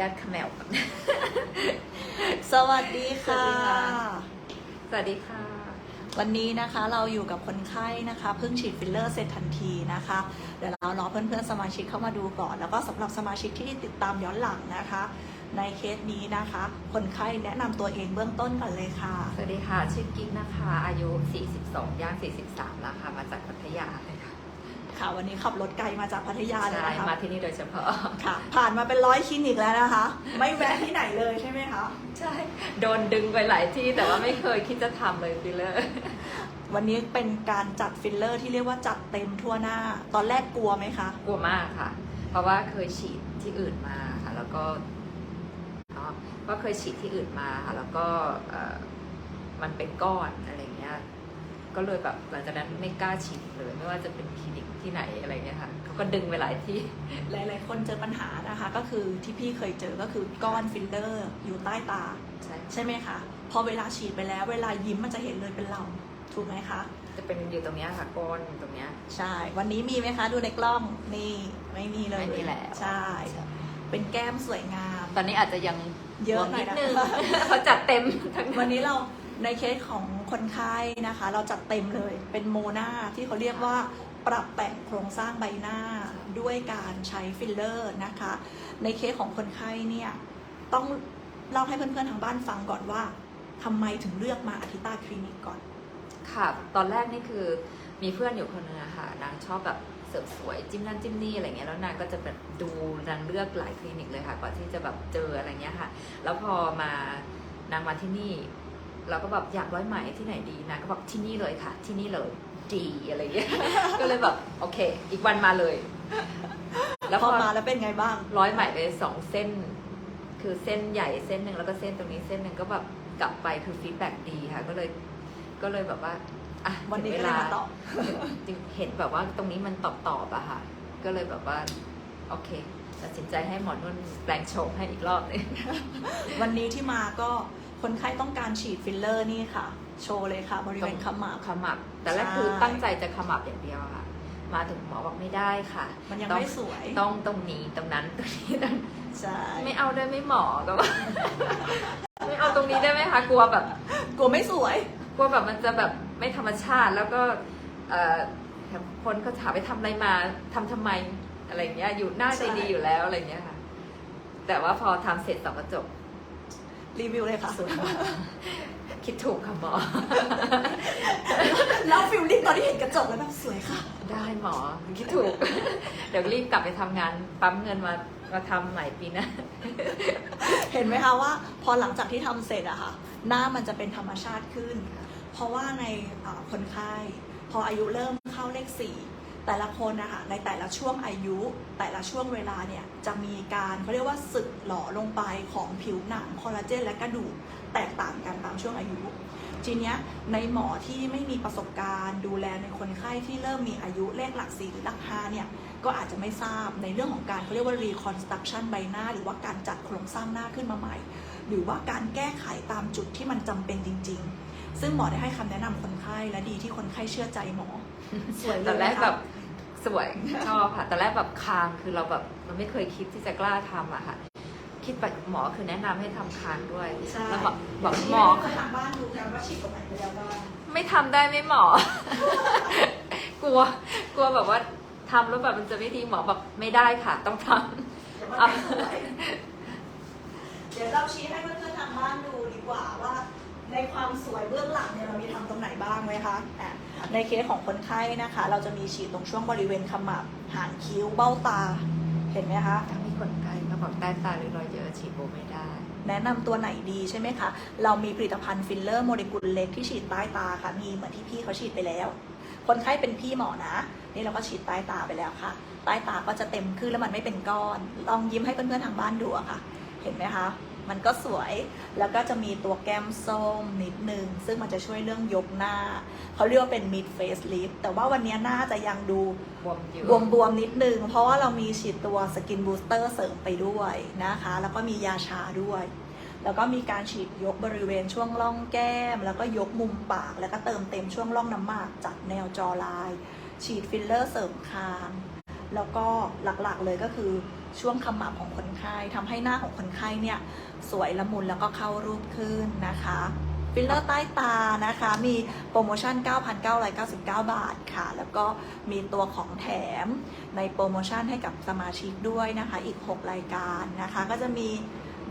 ญาตเขมวก่อนสวัสดีค่ะสวัสดีค่ะ สวัสดีค่ะ วันนี้นะคะเราอยู่กับคนไข้นะคะเพิ่งฉีดฟิลเลอร์เสร็จทันทีนะคะ เดี๋ยวเรารอเพื่อนๆสมาชิกเข้ามาดูก่อน แล้วก็สำหรับสมาชิกที่ติดตามย้อนหลังนะคะ ในเคสนี้นะคะ คนไข้แนะนำตัวเองเบื้องต้นก่อนเลยค่ะ สวัสดีค่ะ ชื่อกิ๊กนะคะ อายุ 42 ย่าง 43 แล้วค่ะ มาจากพัทยาเลย ค่ะค่ะ วันนี้ขับรถไกลมาจากพัทยาเลยใช่นะคะมาที่นี่โดยเฉพาะ ค่ะ ผ่านมาเป็นร้อยคลินิกแล้วนะคะ ไม่แวะที่ไหนเลยใช่ไหมคะใช่ โดนดึงไปหลายที่แต่ว่าไม่เคยคิดจะทำเลยฟิลเลอร์ วันนี้เป็นการจัดฟิลเลอร์ที่เรียกว่าจัดเต็มทั่วหน้า ตอนแรกกลัวไหมคะ กลัวมากค่ะ เพราะว่าเคยฉีดที่อื่นมาค่ะ แล้วก็เนาะก็เคยฉีดที่อื่นมาค่ะ แล้วก็เอ่อมันเป็นก้อนอะไรเงี้ย ก็เลยแบบหลังจากนั้นไม่กล้าฉีดอีกเลย ไม่ว่าจะเป็นคลินิก ที่ไหนอะไรเงี้ยค่ะเขาก็ดึงไปหลายที่ หลาย ๆ คนเจอปัญหานะคะ ก็คือที่พี่เคยเจอก็คือก้อนฟิลเลอร์อยู่ใต้ตา ใช่ใช่ไหมคะ พอเวลาฉีดไปแล้ว เวลายิ้มมันจะเห็นเลยเป็นเราถูกไหมคะ จะเป็นอยู่ตรงเนี้ยค่ะก้อนตรงเนี้ยใช่ วันนี้มีไหมคะ ดูในกล้องนี่ไม่มีเลยไม่มีแล้วใช่ เป็นแก้มสวยงาม ตอนนี้อาจจะยังเยอะบวมหน่อยนิดนะนึงเขาจัดเต็มทั้งวันั้นนนี้เราในเคสของคนไข้นะคะ เราจัดเต็มเลยเป็นโมนาที่เขาเรียกว่า ปรับแต่งโครงสร้างใบหน้าด้วยการใช้ฟิลเลอร์นะคะ ในเคสของคนไข้เนี่ยต้องเล่าให้เพื่อนๆทางบ้านฟังก่อนว่าทำไมถึงเลือกมาอาทิตาคลินิกก่อน ค่ะ ตอนแรกนี่คือมีเพื่อนอยู่คนนึงอะค่ะนางชอบแบบเสริมสวยจิ้มนั่นจิ้มนี่อะไรเงี้ยแล้วนางก็จะแบบดูนางเลือกหลายคลินิกเลยค่ะกว่าที่จะแบบเจออะไรเงี้ยค่ะ แล้วพอมานางมาที่นี่ เราก็แบบอยากร้อยไหมที่ไหนดีนางก็บอกที่นี่เลยค่ะ ที่นี่เลย ดีอะไรเงี้ย ก็เลยแบบโอเค อีกวันมาเลย แล้วพอมาแล้วเป็นไงบ้าง ร้อยไหมไปสองเส้น คือเส้นใหญ่เส้นหนึ่งแล้วก็เส้นตรงนี้เส้นหนึ่งก็แบบกลับไปคือฟีดแบ็ดีค่ะ ก็เลยก็เลยแบบว่าอะวันนี้ถึก็งเลยมาตอบจริงเห็นแบบว่าตรงนี้มันตอบตอบๆอะค่ะ ก็เลยแบบว่าโอเคตัดสินใจให้หมอนวดแปลงโฉมให้อีกรอบหนึงวันนี้ที่มาก็คนไข้ต้องการฉีดฟิลเลอร์นี่ค่ะ โชว์เลยค่ะ บริเวณขมับ ขมับ แต่แรกใช่คือตั้งใจจะขมับอย่างเดียวอะค่ะ มาถึงหมอบอกไม่ได้ค่ะ มันยังต้องไม่สวย ต้องตรงนี้ตรงนั้นตรงนี้ตรงนั้นใช่ไม่เอาได้ไหม่หมอก็ว่าไม่เอาตรงนี้ได้ไหมคะกลัวแบบกลัวไม่สวย กลัวแบบมันจะแบบไม่ธรรมชาติแล้วก็เอ่อคนเขาถามไปทำอะไรมาทำทำไมอะไรเงี้ยอยู่หน้าใช่ดีๆอยู่แล้วอะไรเงี้ยค่ะ แต่ว่าพอทำเสร็จสองกระจกรีวิวเลยค่ะสวยมาก คิดถูกค่ะหมอ แล้วฟิลลิ่งตอนที่เห็นกระจกแล้วแบบสวยค่ะ ได้หมอคิดถูก เดี๋ยวรีบกลับไปทำงานปั๊มเงินมามาทำใหม่ปีหน้า เห็นไหมคะว่า พอหลังจากที่ทำเสร็จอะค่ะ หน้ามันจะเป็นธรรมชาติขึ้น เพราะว่าในอ่าคนไข้พออายุเริ่มเข้าเลขสี่ แต่ละคนนะคะในแต่ละช่วงอายุ แต่ละช่วงเวลาเนี่ยจะมีการเขาเรียกว่าสึกหล่อลงไปของผิวหนังคอลลาเจนและกระดูกแตกต่างกันตามช่วงอายุทีเนี้ยในหมอที่ไม่มีประสบการณ์ดูแลในคนไข้ที่เริ่มมีอายุเลขหลักสี่หรือหลักห้าเนี่ยก็อาจจะไม่ทราบในเรื่องของการเขาเรียกว่า reconstruction ใบหน้า หรือว่าการจัดโครงสร้างหน้าขึ้นมาใหม่ หรือว่าการแก้ไขตามจุดที่มันจำเป็นจริง ๆ ซึ่งหมอได้ให้คำแนะนำคนไข้และดีที่คนไข้เชื่อใจหมอสวยเลตอนแรกแบบ สวยชอบค่ะตอนแรกแบบคางคือเราแบบมันไม่เคยคิดที่จะกล้าทำอะค่ะ คิดไปหมอคือแนะนำให้ทำคางด้วยใช่แล้วบอกบอกหมอให้ทางบ้านดูกันว่าฉีดตรงไหนไปแล้วบ้างไม่ทำได้ไหมหมอ กลัว กลัวแบบว่าทำแล้วแบบมันจะไม่ดีหมอบอกไม่ได้ค่ะ ต้องทเดี๋ยวมันไม่สวยเดี๋ยวเราชี้ให้เพื่อนๆทางบ้านดูดีกว่าว่า ในความสวยเบื้องหลังเนี่ยเรามีทำตรงไหนบ้างไหมคะอะในเคสของคนไข้นะคะ เราจะมีฉีดตรงช่วงบริเวณขมับหางคิ้วเบ้าตา เห็นไหมคะำถ้ามีคนไข้มาบอกใต้ตาหรือรอยเยอะฉีดโบไม่ได้ แนะนำตัวไหนดีใช่ไหมคะ เรามีผลิตภัณฑ์ฟิลเลอร์โมเลกุลเล็กที่ฉีดใต้ตาค่ะ มีเหมือนที่พี่เขาฉีดไปแล้ว คนไข้เป็นพี่หมอนะ นี่เราก็ฉีดใต้ตาไปแล้วค่ะ ใต้ตาก็จะเต็มขึ้นแล้วมันไม่เป็นก้อน ลองยิ้มให้เพื่อนๆทางบ้านดูอะค่ะ เห็นไหมคะ มันก็สวยแล้วก็จะมีตัวแก้มส้มนิดนึง ซึ่งมันจะช่วยเรื่องยกหน้า เขาเรียกว่าเป็น mid face lift แต่ว่าวันนี้หน้าจะยังดูบวมบวมๆนิดนึง เพราะว่าเรามีฉีดตัวสกินบูสเตอร์เสริมไปด้วยนะคะ แล้วก็มียาชาด้วย แล้วก็มีการฉีดยกบริเวณช่วงร่องแก้ม แล้วก็ยกมุมปาก แล้วก็เติมเต็มช่วงร่องน้ำหมากจากแนวจอลาย ฉีดฟิลเลอร์เสริมคางแล้วก็หลักๆเลยก็คือ ช่วงขมับของคนไข้ทำให้หน้าของคนไข้เนี่ยสวยละมุนแล้วก็เข้ารูปขึ้นนะคะฟิลเลอร์ใต้ตานะคะ มีโปรโมชั่น 9,999 บาทค่ะ แล้วก็มีตัวของแถมในโปรโมชั่นให้กับสมาชิกด้วยนะคะ อีก 6 รายการนะคะ ก็จะมี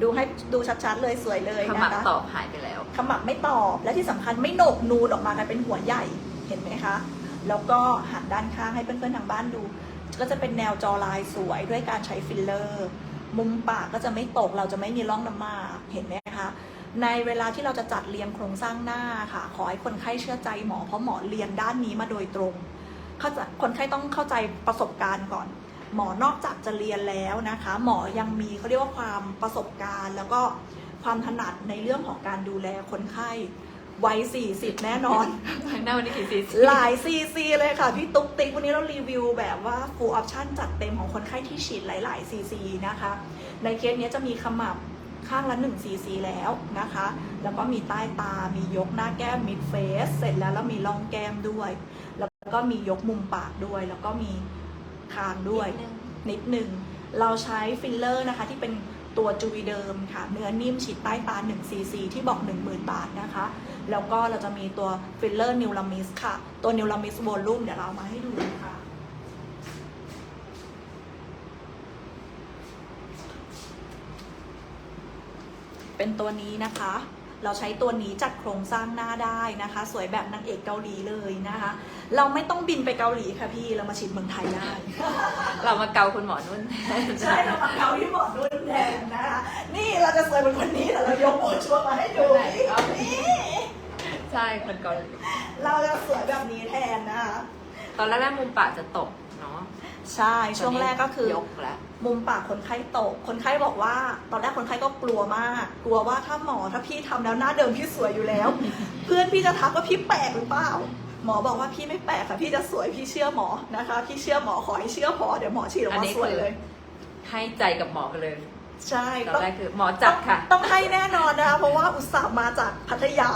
ดูให้ดูชัดๆเลยสวยเลยขนะมับคะตอบหายไปแล้วขมับไม่ตอบและที่สำคัญไม่โหนกนูนออกมากันเป็นหัวใหญ่เห็นไหมคะ แล้วก็หันด้านข้างให้เพื่อนๆทางบ้านดู ก็จะเป็นแนวจอลายสวยด้วยการใช้ฟิลเลอร์ มุมปากก็จะไม่ตก เราจะไม่มีร่องน้ำมากเห็นไหมคะ ในเวลาที่เราจะจัดเรียงโครงสร้างหน้าค่ะ ขอให้คนไข้เชื่อใจหมอ เพราะหมอเรียนด้านนี้มาโดยตรงเขาใจคนไข้ต้องเข้าใจประสบการณ์ก่อน หมอนอกจากจะเรียนแล้วนะคะ หมอยังมีเขาเรียกว่าความประสบการณ์ แล้วก็ความถนัดในเรื่องของการดูแลคนไข้ วัย 40 แน่นอน หน้าวันนี้กี่ซีซีหลายซีซีเลยค่ะ พี่ตุ๊กติ๊กวันนี้เรารีวิวแบบว่า full option จัดเต็มของคนไข้ที่ฉีดหลาย ๆ ซีซีนะคะ ในเคสเนี้ยจะมีขมับข้างละ1ซีซีแล้วนะคะ แล้วก็มีใต้ตา มียกหน้าแก้ม mid face เสร็จแล้วแล้วมีร่องแก้มด้วย แล้วก็มียกมุมปากด้วย แล้วก็มีคางด้วยนิดหนึ่งเราใช้ฟิลเลอร์นะคะที่เป็น ตัวจูวีเดิมค่ะ เนื้อนิ่มฉีดใต้ตา1 cc ที่บอก 10,000 บาทนะคะ แล้วก็เราจะมีตัวฟิลเลอร์นิวลามิสค่ะ ตัวนิวลามิสวอลลุ่มเดี๋ยวเราเอามาให้ดูนะคะเป็นตัวนี้นะคะ เราใช้ตัวนี้จัดโครงสร้างหน้าได้นะคะ สวยแบบนางเอกเกาหลีเลยนะคะ เราไม่ต้องบินไปเกาหลีค่ะพี่ เรามาฉีดเมืองไทยได้ เรามาเกาคุณหมอนุ่น ใช่ เรามาเกาที่หมอนุ่น แทนนะคะนี่เราจะสวยเป็นคนนี้แต่เรายกโอชัวร์มาให้ดูไหนเอานี่ใช่คนเกาหลีเราจะสวยแบบนี้แทนนะคะตอนแรกๆมุมปากจะตกเนาะใช่ช่วงแรกก็คือยกแล้วมุมปากคนไข้ตก คนไข้บอกว่า ตอนแรกคนไข้ก็กลัวมาก กลัวว่าถ้าหมอถ้าพี่ทำแล้วหน้าเดิมพี่สวยอยู่แล้ว เพื่อนพี่จะทักว่าพี่แปลกหรือเปล่า หมอบอกว่าพี่ไม่แปลกค่ะพี่จะสวยพี่เชื่อหมอนะคะ พี่เชื่อหมอขอให้เชื่อพอเดี๋ยวหมอฉีดออกอันมานี้สวยคือเลย ให้ใจกับหมอกันเลย ใช่ตอนต้องแรกคือหมอจัดค่ะ ต้องให้แน่นอนนะคะเพราะว่าอุตส่าห์มาจากพัทยา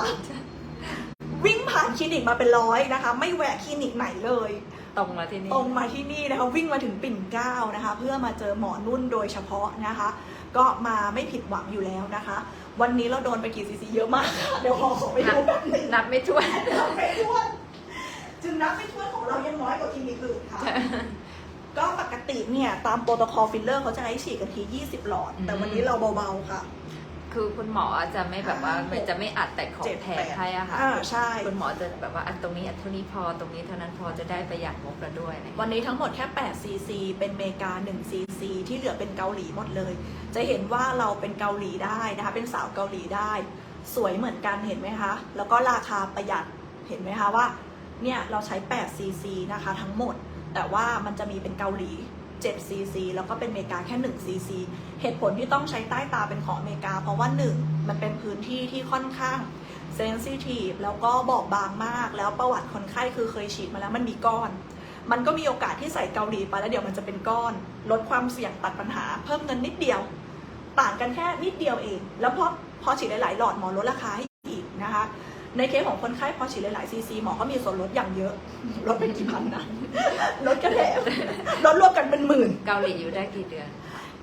วิ่งผ่านคลินิกมาเป็นร้อยนะคะ ไม่แวะคลินิกไหนเลย ตรงมาที่นี่ตรงมาที่นี่นะคะวิ่งมาถึงปิ่นเกล้านะคะ เพื่อมาเจอหมอนุ่นโดยเฉพาะนะคะ ก็มาไม่ผิดหวังอยู่แล้วนะคะ วันนี้เราโดนไปกี่ซีซีเยอะมากค่ะเดี๋ยวขอขอไปดูแป๊บหนึงนับไม่ถ้วนนับไม่ถ้วนจึงนับไม่ถ้วนของเรายังน้อยกว่าคลินิกอื่นค่ะ ก็ปกติเนี่ย ตามโปรโตคอลฟิลเลอร์เขาจะให้ฉีดกันที 20 หลอด แต่อืมวันนี้เราเบาๆค่ะ คือคุณหมอจะไม่แบบว่าห้าหกจะไม่อัดแต่ของเจ็ดแถแปมดให้อะค่ะอ่าใช่ คุณหมอจะแบบว่าอัดตรงนี้อัดเท่านี้พอตรงนี้เท่านั้นพอจะได้ประหยัดงบเราด้วยนะวันนี้ทั้งหมดแค่8 cc เป็นเมกา1 cc ที่เหลือเป็นเกาหลีหมดเลย จะเห็นว่าเราเป็นเกาหลีได้นะคะ เป็นสาวเกาหลีได้ สวยเหมือนกันเห็นไหมคะ แล้วก็ราคาประหยัด เห็นไหมคะว่า เนี่ยเราใช้8 cc นะคะทั้งหมด แต่ว่ามันจะมีเป็นเกาหลี7 cc แล้วก็เป็นเมกาแค่1 cc เหตุผลที่ต้องใช้ใต้ตาเป็นของอเมริกา เพราะว่า 1 มันเป็นพื้นที่ที่ค่อนข้างเซนซิทีฟแล้วก็บอบบางมาก แล้วประวัติคนไข้คือเคยฉีดมาแล้วมันมีก้อน มันก็มีโอกาสที่ใส่เกาหลีไปแล้วเดี๋ยวมันจะเป็นก้อน ลดความเสี่ยงตัดปัญหา เพิ่มเงินนิดเดียว ต่างกันแค่นิดเดียวเอง แล้วพอพอฉีดหลายๆ หลอดหมอลดราคาให้อีกนะคะ ในเคสของคนไข้พอฉีดหลายๆซีซีหมอก็มีส่วนลดอย่างเยอะ ลดเป็นกี่พันนะ ลดกระแถมลดรวมกันเป็นหมื่น เกาหลีอยู่ได้กี่เดือน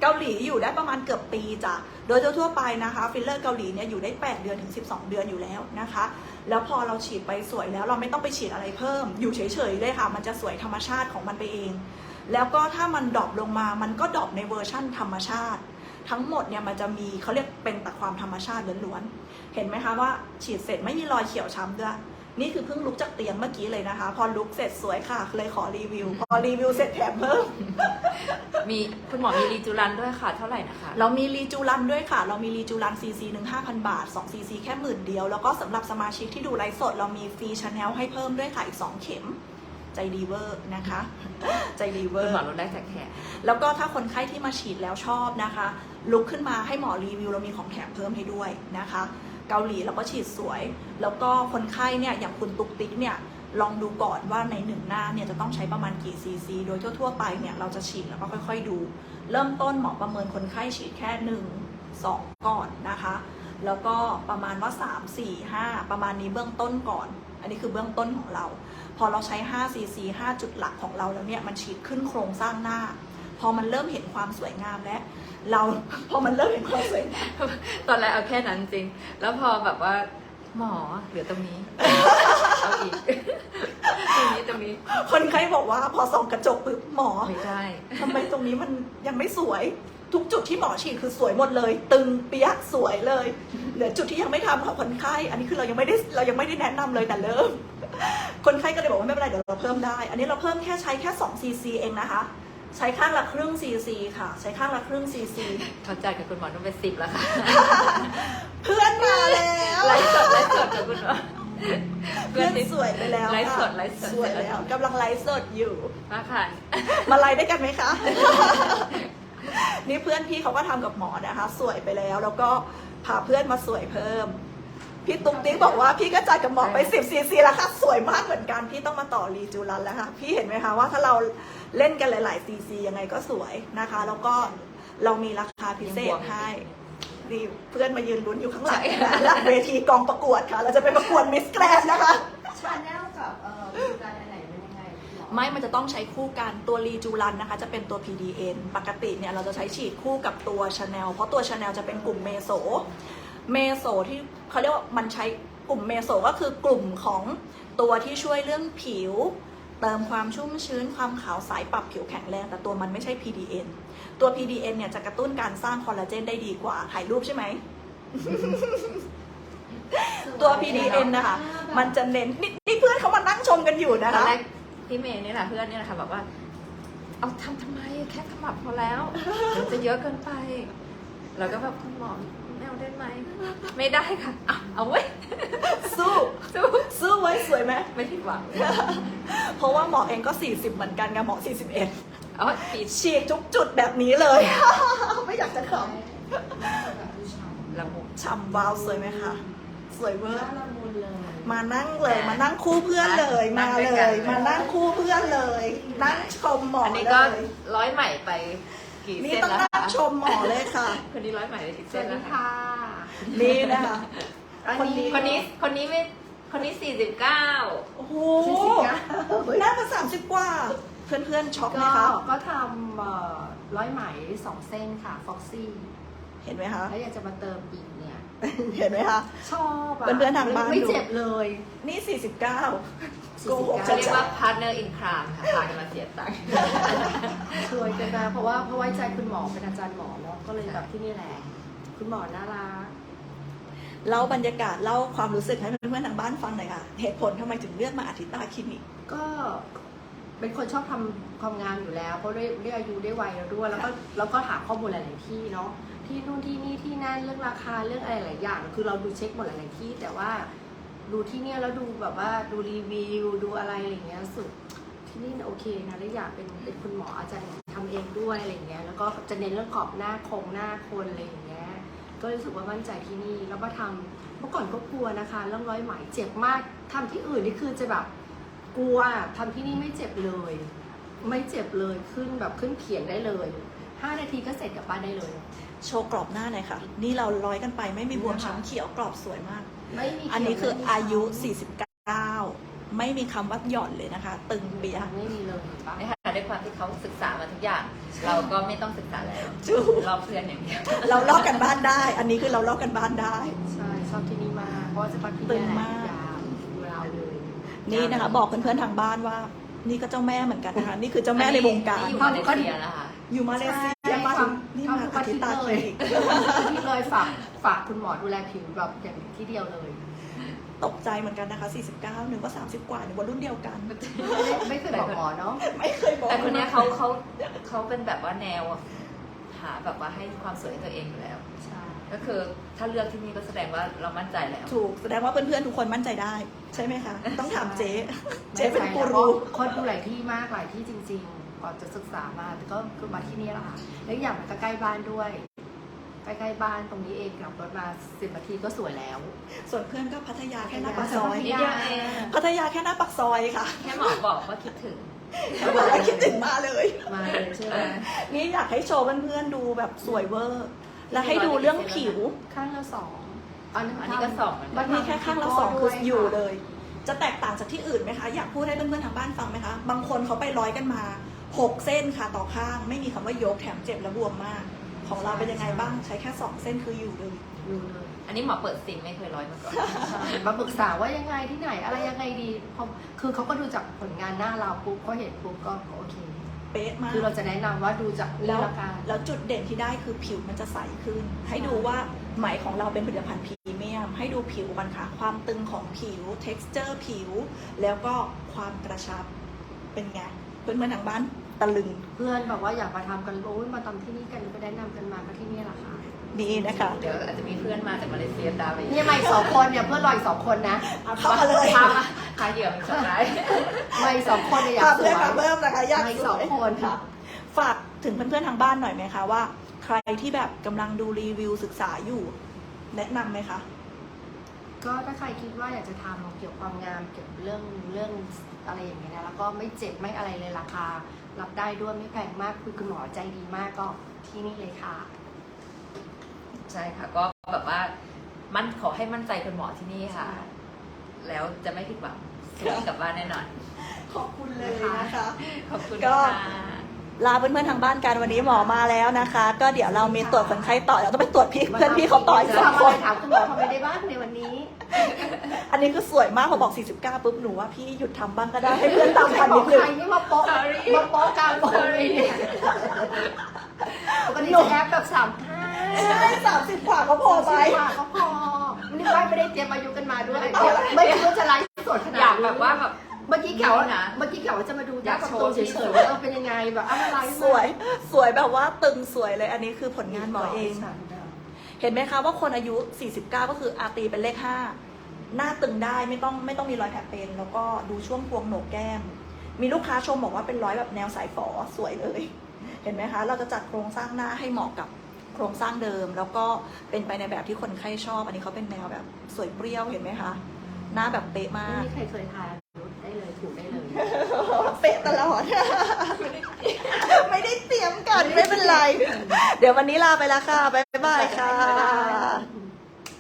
เกาหลีอยู่ได้ประมาณเกือบปีจ้ะ โดยทั่วๆไปนะคะ ฟิลเลอร์เกาหลีเนี่ยอยู่ได้ 8 เดือนถึง 12 เดือนอยู่แล้วนะคะ แล้วพอเราฉีดไปสวยแล้วเราไม่ต้องไปฉีดอะไรเพิ่ม อยู่เฉยๆเลยค่ะ มันจะสวยธรรมชาติของมันไปเอง แล้วก็ถ้ามันดรอปลงมา มันก็ดรอปในเวอร์ชั่นธรรมชาติ ทั้งหมดเนี่ยมันจะมีเขาเรียกเป็นแต่ความธรรมชาติล้วนๆ เห็นไหมคะว่าฉีดเสร็จไม่มีรอยเขียวช้ำด้วย นี่คือเพิ่งลุกจากเตียงเมื่อกี้เลยนะคะ พอลุกเสร็จสวยค่ะเลยขอรีวิว พอรีวิวเสร็จแถมเพิ่ม มีคุณหมอมีรีจูรันด้วยค่ะเท่าไหร่นะคะ เรามีรีจูรันด้วยค่ะ เรามีรีจูรันซีซีหนึ่งห้าพันบาท2ซีซีแค่หมื่นเดียว แล้วก็สำหรับสมาชิกที่ดูไลฟ์สด เรามีฟรีชาแนลให้เพิ่มด้วยค่ะอีก2เข็มใจดีเวอร์นะคะ ใจดีเวอคุณร์หมอลดได้จากแขกแล้วก็ถ้าคนไข้ที่มาฉีดแล้วชอบนะคะ ลุกขึ้นมาให้หมอรีวิวเรามีของแถมเพิ่มให้ด้วยนะคะ เกาหลีเราก็ฉีดสวย แล้วก็คนไข้เนี่ยอย่างคุณตุ๊กติ๊กเนี่ยลองดูก่อนว่าในหนึ่งหน้าเนี่ยจะต้องใช้ประมาณกี่ซีซีโดยทั่ว ๆ ไปเนี่ยเราจะฉีดแล้วก็ค่อยๆดู เริ่มต้นหมอประเมินคนไข้ฉีดแค่หนึ่งสองก่อนนะคะ แล้วก็ประมาณว่า3 4 5ประมาณนี้เบื้องต้นก่อน อันนี้คือเบื้องต้นของเราพพอเราใช้5 cc 5 จุดหลักของเราแล้วเนี่ยมันฉีดขึ้นโครงสร้างหน้า พอมันเริ่มเห็นความสวยงามแล้วเราพอมันเริ่มเห็นความสวยงามตอนแรกเอาแค่นั้นจริง แล้วพอแบบว่าหมอเหลือตรงนี้เอาอีกตรงนี้ตรงนี้ คนไข้บอกว่าพอส่องกระจกปุ๊บหมอไม่ได้ทำไมตรงนี้มันยังไม่สวยทุกจุดที่หมอฉีดคือสวยหมดเลย ตึงเปียกสวยเลยเหลือจุดที่ยังไม่ทำค่ะคนไข้อันนี้คือเรายังไม่ได้เรายังไม่ได้แนะนำเลยแต่เริ่ม คนไข้ก็เลยบอกว่าไม่เป็นไรเดี๋ยวเราเพิ่มได้ อันนี้เราเพิ่มแค่ใช้แค่2 cc เองนะคะ ใช้ข้างละครึ่ง cc ค่ะ ใช้ข้างละครึ่ง cc เขาจ่ายกับคุณหมอต้องเป็นสิบแล้วค่ะ เพื่อนมาแล้วไลฟ์สดไลฟ์สดกับคุณหมอเพื่อนสวยไปแล้วไลฟ์สดค่ะไลฟ์สดสวยแล้วกำลังไลฟ์สดอยู่มาค่ะมาไลฟ์ได้วยกันไหมคะนี่เพื่อนพี่เขาก็ทำกับหมอนะคะ สวยไปแล้ว แล้วก็พาเพื่อนมาสวยเพิ่ม พี่ตุ๊กติ๊กบอกว่าพี่ก็จ่ายกับหมอไปสิบซีซีแล้วค่ะ สวยมากเหมือนกันพี่ต้องมาต่อรีจูรันแล้วค่ะ พี่เห็นไหมคะว่าถ้าเราเล่นกันหลายๆซีซียังไงก็สวยนะคะ แล้วก็เรามีราคาพิเศษให้นี่เพื่อนมายืนลุ้นอยู่ข้างหลังนะหลังเวทีกองประกวดค่ะ เราจะไปประกวดมิสแกรนนะคะชาแนลกับเอ่อวิธีการอันไหนเป็นยังไงหรอไม่ มันจะต้องใช้คู่กันตัวรีจูรันนะคะ จะเป็นตัว PDN ปกติเนี่ยเราจะใช้ฉีดคู่กับตัวชาแนลเพราะตัวชาแนลจะเป็นกลุ่มเมโส เมโสที่เขาเรียกว่ามันใช้กลุ่มเมโสก็คือกลุ่มของตัวที่ช่วยเรื่องผิว เติมความชุ่มชื้นความขาวใสปรับผิวแข็งแรง แต่ตัวมันไม่ใช่ PDN ตัว PDN เนี่ยจะกระตุ้นการสร้างคอลลาเจนได้ดีกว่าถ่ายรูปใช่ไหม ตัว PDN นะคะ มันจะเน้นนี่นี่เพื่อนเขามานั่งชมกันอยู่นะตอนคะแรกพี่เมย์นี่แหละเพื่อนนี่แหละค่ะแบบว่า เอาทำทำไมแค่ขมับพอแล้วเดี๋ยวจะเยอะเกินไป แล้วก็แบบคุณหมอไม่ เอาได้ไหม ไม่ได้ค่ะอะเอาไว้ยสู้ สู้สู้ไว้สวยไหม ไม่ผิดหวังเพราะว่าหมอเองก็ 40 เหมือนกันไงหมอ41เอาปิดฉีดทุกจุดแบบนี้เลย ไม่อยากจะขละมุนำฉ่ำวาวสวยไหมคะ สวยเวอน่าร์ ละมุนเลยมานั่งเลยมานั่งคู่เพื่อนเลยนั่มางด้เลวยกันยมานั่งคู่เพื่อนเลย นั่งชมหมออันนี้เลก็ยร้อยใหม่ไป กี่นี่เส้นต้องแล้วนั่งคะชมหมอเลยค่ะ คนนี้ร้อยใหม่ไปกี่สเส้วันสแล้ดีวคะค่ะ นี่นะคะคนนี้คนนี้คนนี้ไม่คนนี้สี่สิบเก้า โอ้โหสี่สิบเก้าหน้ามาสามสิบกว่า เพื่อนๆช็อกไหมก็คะก็ทำเอ่อร้อยไหมสองเส้นค่ะฟ็อกซี่ เห็นไหมคะ แล้วอยากจะมาเติมอีกเนี่ย เห็นไหมคะ ชอบอะเพื่อนๆทางบ้าน ไม่ดูเจ็บเลยนี่ 49โกหกเขาเรียกว่า partner in crime ค่ะพากันมาเสียตังค์ ช่วยกันนะเพราะว่าเพราะไว้ใจคุณหมอเป็นอาจารย์หมอเนาะก็เลยแบบที่นี่แหละ คุณหมอน่ารัก เล่าบรรยากาศเล่าความรู้สึกให้เพื่อนๆทางบ้านฟังหน่อยค่ะ เหตุผลทำไมถึงเลือกมาอาทิตาคลินิก ก็ เป็นคนชอบทำความงามอยู่แล้วเพราะด้วยด้วยอายุด้วยวัยแล้วด้วยแล้วก็แล้วก็หาข้อมูลหลาย ๆ ที่เนาะที่นู่นที่นี่ที่นั่นเรื่องราคาเรื่องอะไรหลายอย่าง คือเราดูเช็คหมดหลาย ๆ ที่ แต่ว่าดูที่เนี่ยแล้วดูแบบว่าดูรีวิวดูอะไรอะไรอย่างเงี้ยรู้สุดที่นี่โอเคนะแล้วอยากเป็นเป็นคุณหมออาจารย์ทำเองด้วยอะไรอย่างเงี้ยแล้วก็จะเน้นเรื่องกรอบหน้าโครงหน้าคนอะไรอย่างเงี้ยก็รู้สึกว่ามั่นใจที่นี่แล้วก็ทำเมื่อก่อนก็กลัวนะคะเรื่องร้อยไหมเจ็บมากทำที่อื่นนี่คือจะแบบ กลัวทำที่นี่ไม่เจ็บเลย ไม่เจ็บเลยขึ้นแบบขึ้นเขียงได้เลยห้านาทีก็เสร็จกลับบ้านได้เลย โชว์กรอบหน้าหน่อยค่ะ นี่เราร้อยกันไปไม่มีบวมช้ำเขียวกรอบสวยมาก ไม่มีอันนี้คือเขีวอายุไม่มี49 ไม่มีคำว่าหย่อนเลยนะคะ ตึงเปียช้ำไม่มีเลยปะนี่ค่ะด้วยความที่เขาศึกษามาทุกอย่าง เราก็ไม่ต้องศึกษาแล้วจูรอบเพื่อนอย่างเดียวเราลอกกันบ้านได้ อันนี้คือเราลอกกันบ้านได้ ใช่ชอบที่นี่มากเพราะว่าจะพักที่ตึนี่งแหละมาก ยาวดูเราเลย นี่นะคะ บอกเพื่อนๆทางบ้านว่า นี่ก็เจ้าแม่เหมือนกันนะคะนี่คือเจ้าแม่ในวงการนี่อยู่มาเลเซียนะคะอยู่มาเลเซียมาถึงนี่มาอาทิตาคลินิกที่เลยฝากฝากคุณหมอดูแลผิวแบบอย่างที่เดียวเลย ตกใจเหมือนกันนะคะ 49 หนึ่งก็ 30 กว่าหนึ่งว่ารุ่นเดียวกัน ไม่ได้ไม่เคยบอกหมอเนาะไม่เคยบอกแต่คนเนี้ยเขาเขาเขาเป็นแบบว่าแนวหาแบบว่าให้ความสวยให้ตัวเองอยู่แล้วใช่ ก็คือถ้าเลือกที่นี่ก็แสดงว่าเรามั่นใจแล้ว ถูกแสดงว่าเพื่อนๆทุกคนมั่นใจได้ ใช่ไหมคะ ต้องถามเจ๊ เจ๊เป็นกูไม่รูใช่แล้วเพราะคนดูหลายที่มากหลายที่จริง ๆ ก่อนจะศึกษามาแต่ก็คือมาที่นี่แหละค่ะแล้วอีกอย่างมันก็ใกล้บ้านด้วยใกล้ๆบ้านตรงนี้เองขับรถมาสิบนาทีก็สวยแล้ว ส่วนเพื่อนก็พัทยาแค่หน้าปากซอยนิดเดียวเองพัทยาแค่หน้าปากซอยค่ะ แค่หมอบอกว่าคิดถึงบอกว่าคิดถึงมาเลย มาเลยใช่ไหมนี่อยากให้โชว์เพื่อนๆดูแบบสวยเวอร์ และให้ดูเรื่องผิว ข้างละสองอันอันนี้ก็สองเหมือนกันมันมีแค่ข้างละสองคืออยู่เลย จะแตกต่างจากที่อื่นไหมคะ อยากพูดให้เพื่อนๆทางบ้านฟังไหมคะ บางคนเขาไปร้อยกันมาหกเส้นค่ะต่อข้าง ไม่มีคำว่ายกแถมเจ็บและบวมมาก ของเราเป็นยังไงบ้างใช้แค่สองเส้นคืออยู่เลยอยู่เลยอันนี้หมอเปิดซิงไม่เคยร้อยมาก่อนใช่มาปรึกษาว่ายังไงที่ไหนอะไรยังไงดีพอคือเขาก็ดูจากผลงานหน้าเราปุ๊บเขาเห็นปุ๊บก็โอเค เป๊ะมาก คือเราจะแนะนำว่าดูจากแล้เรื่วละกันแล้วจุดเด่นที่ได้คือผิวมันจะใสขึ้น ให้ดูว่าไหมของเราเป็นผลิตภัณฑ์พรีเมียม ให้ดูผิวกันค่ะ ความตึงของผิว t e x t อร์ผิว แล้วก็ความกระชับเป็นไง เพื่อนๆทางบ้านตะลึง เพื่อนบอกว่าอยากมาทำกันโอ้ยมาทำที่นี่กันก็แนะนำกันมาก็ที่นี่แหละค่ะ นี่นะคะ เดี๋ยวอาจจะมีเพื่อนมาจากมาเลเซียตามไปเนี่ยมาอีกสองคนเนี่ยเพื่อนรออีกสองคนนะเอาเข้ามาเลยพามาพาเหยื่อมาทำร้ายมาอีกสองคนเนี่ยอยากค่ะสวเพื่อยนค่ะเพิ่มนะคะอยากมาอีกสสอวงยคนค่ะ ฝากถึงเพื่อนๆทางบ้านหน่อยไหมคะว่า ใครที่แบบกำลังดูรีวิวศึกษาอยู่ แนะนำไหมคะก็ถ้าใครคิดว่าอยากจะทำเกี่ยวกับความงามเกี่ยวกับเรื่องเรื่องอะไรอย่างเงี้ยนะแล้วก็ไม่เจ็บไม่อะไรเลยราคา รับได้ด้วยไม่แพงมากคือคุณหมอใจดีมากก็ที่นี่เลยค่ะ ใช่ค่ะ ก็แบบว่ามันขอให้มั่นใจคุณหมอที่นี่ค่ะ แล้วจะไม่ผิดหวังสวยกลับบ้านแน่นอน ขอบคุณเลยนะคะ ขอบคุณก็ ค่ะ ลาเพื่อนๆทางบ้านกันวันนี้หมอมาแล้วนะคะ ก็เดี๋ยวเรามีตรวจคนไข้ต่อเดี๋ยวต้องไปตรวจพี่เพื่อนพี่เขาต่ออีกสองคน ถามคุณหมอทำอะไรได้บ้างในวันนี้ อันนี้คือสวยมากพอบอก 49 ปุ๊บหนูว่าพี่หยุดทำบ้างก็ได้ให้เพื่อนตามทันบนิอดกนึใครงนี่มาโป๊ะ Sorry มาโป๊ะกลางโป๊ะเลยเนี่ยปกติจะแอปแบบสามห้า ใช่สามสิบกว่าก็พอไหมก็พอนี่ไม่ไม่ได้เตรียมอายุกันมาด้วยเดี๋ยวไม่คิดว่าจะไลฟ์สดขนาดอยากนี้แบบว่าแบบเมื่อกี้แขวนะเมื่อกี้แขวว่าจะมาดูอยากประโชว์ตูเฉเฉยยๆๆว่าเออเป็นยังไงแบบอะไรไลฟ์สวย สวยแบบว่าตึงสวยเลยอันนี้คือผลงานหมอเอง เห็นไหมคะว่าคนอายุ 49 ก็คืออาตีเป็นเลข 5 หน้าตึงได้ไม่ต้องไม่ต้องมีรอยแผลเป็น แล้วก็ดูช่วงพวงโหนกแก้ม มีลูกค้าชมบอกว่าเป็นร้อยแบบแนวสายฝอสวยเลย เห็นไหมคะ เราจะจัดโครงสร้างหน้าให้เหมาะกับโครงสร้างเดิม แล้วก็เป็นไปในแบบที่คนไข้ชอบ อันนี้เขาเป็นแนวแบบสวยเปรี้ยวเห็นไหมคะหน้าแบบเป๊ะมาไม่ก มีใครเคยทายได้เลยถูกได้เลยเป๊ะตลอด ไม่ได้เตรียมกันไม่เป็นไร เดี๋ยววันนี้ลาไปแล้วค่ะ บ๊ายบายค่ะ